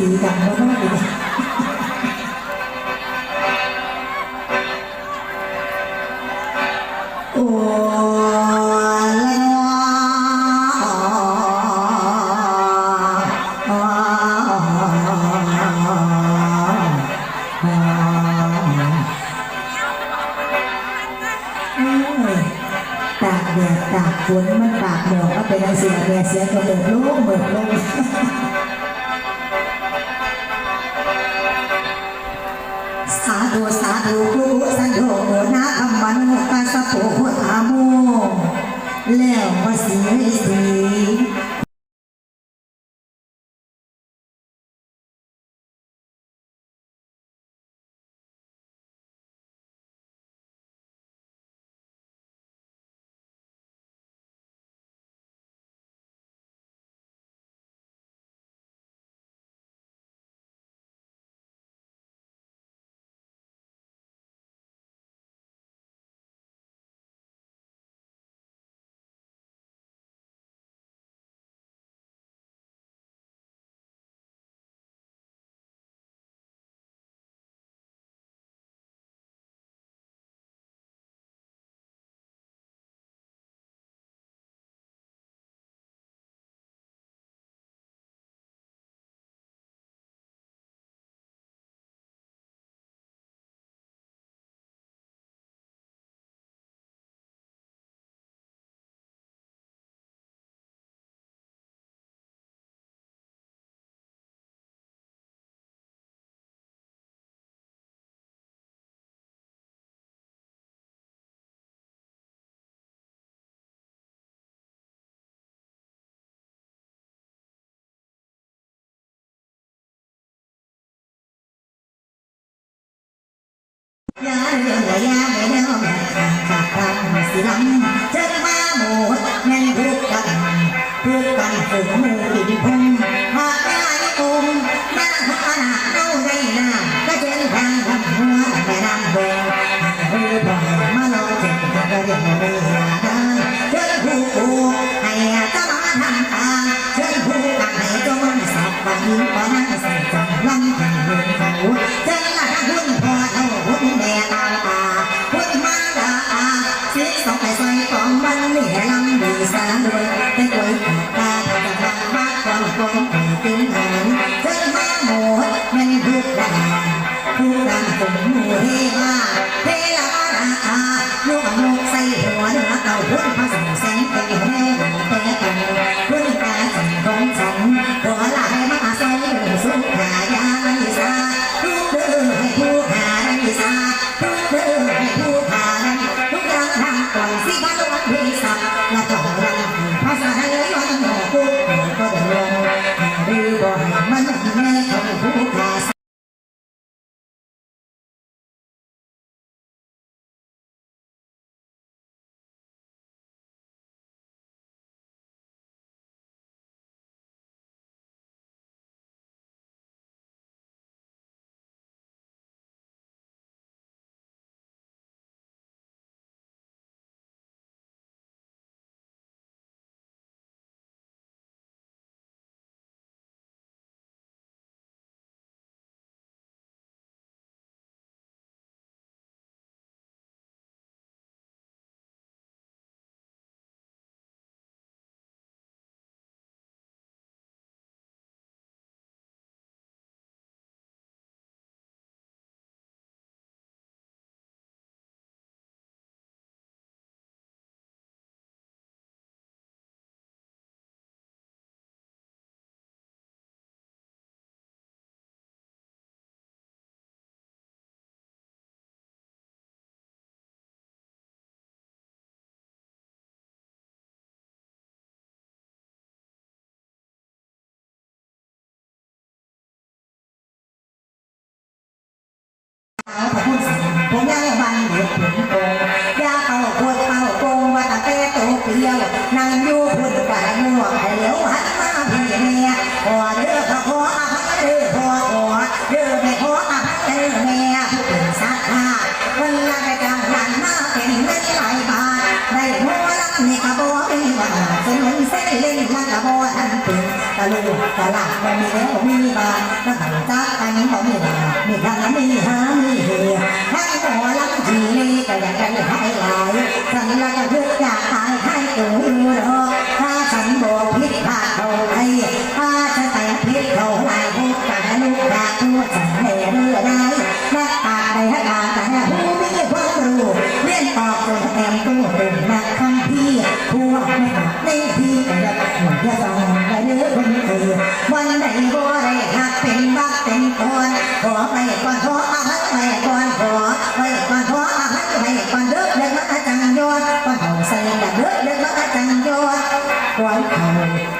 ดีกันแล้วก็ดีโอ้ละตากแดดตากฝนมันตากหมอกก็เป็นไอเสียแดดเสียก็เบิดโลกเบิดโลก ธุกุสโดนาอัมมันกัสโพพุทธาโมแล้วมาสีสี ยาเรื่องยาไม่ได้ห้องจากทางสิลังเจอมาหมดแม่นทุกกันทุกกันฝึกมืออินพำดี บังเดือดผมโกงยาเป่าปวดเป่าโกงว่าตะเตโตเปรี้ยวนั่งอยู่พุ่นกายงัวไอ้เหลียวหันมาพี่เมียขอเด้อพระขออภัยเด้อขอขอเด้อไม่ขออภัยเด้อแม่ผู้เป็นสัตว์าวันละได้จังหันมาเป็นเงินหลายบาทได้หัวลักนี่กระบอกนี่ว่าสนุนเส้นเล่นลักกระบอกอันเป็นตลูกตลาดมันมีแล้วมีมาตั้งแต่จ้ากันบ่มีมามีทางมีหา รู้จะไม่เรื่อไรนักตาใดฮักาแต่ผู้มีรู้เรียนตอบเป็นมตู้เป็นนักข้าพีผู้วไม่หักในที่แต่ละหัวจะสอเรื่อยคนอื่วันไหนบ่ได้หักเป็นบักเป็นตอนขอไปก่นขออาหักไปก่นขอไปก่นขออาหักไปก่นเลิกเลิกมาจารย์ยก่นเอาใส่กันเลิกเลิกมาจารย์ยก่นเขา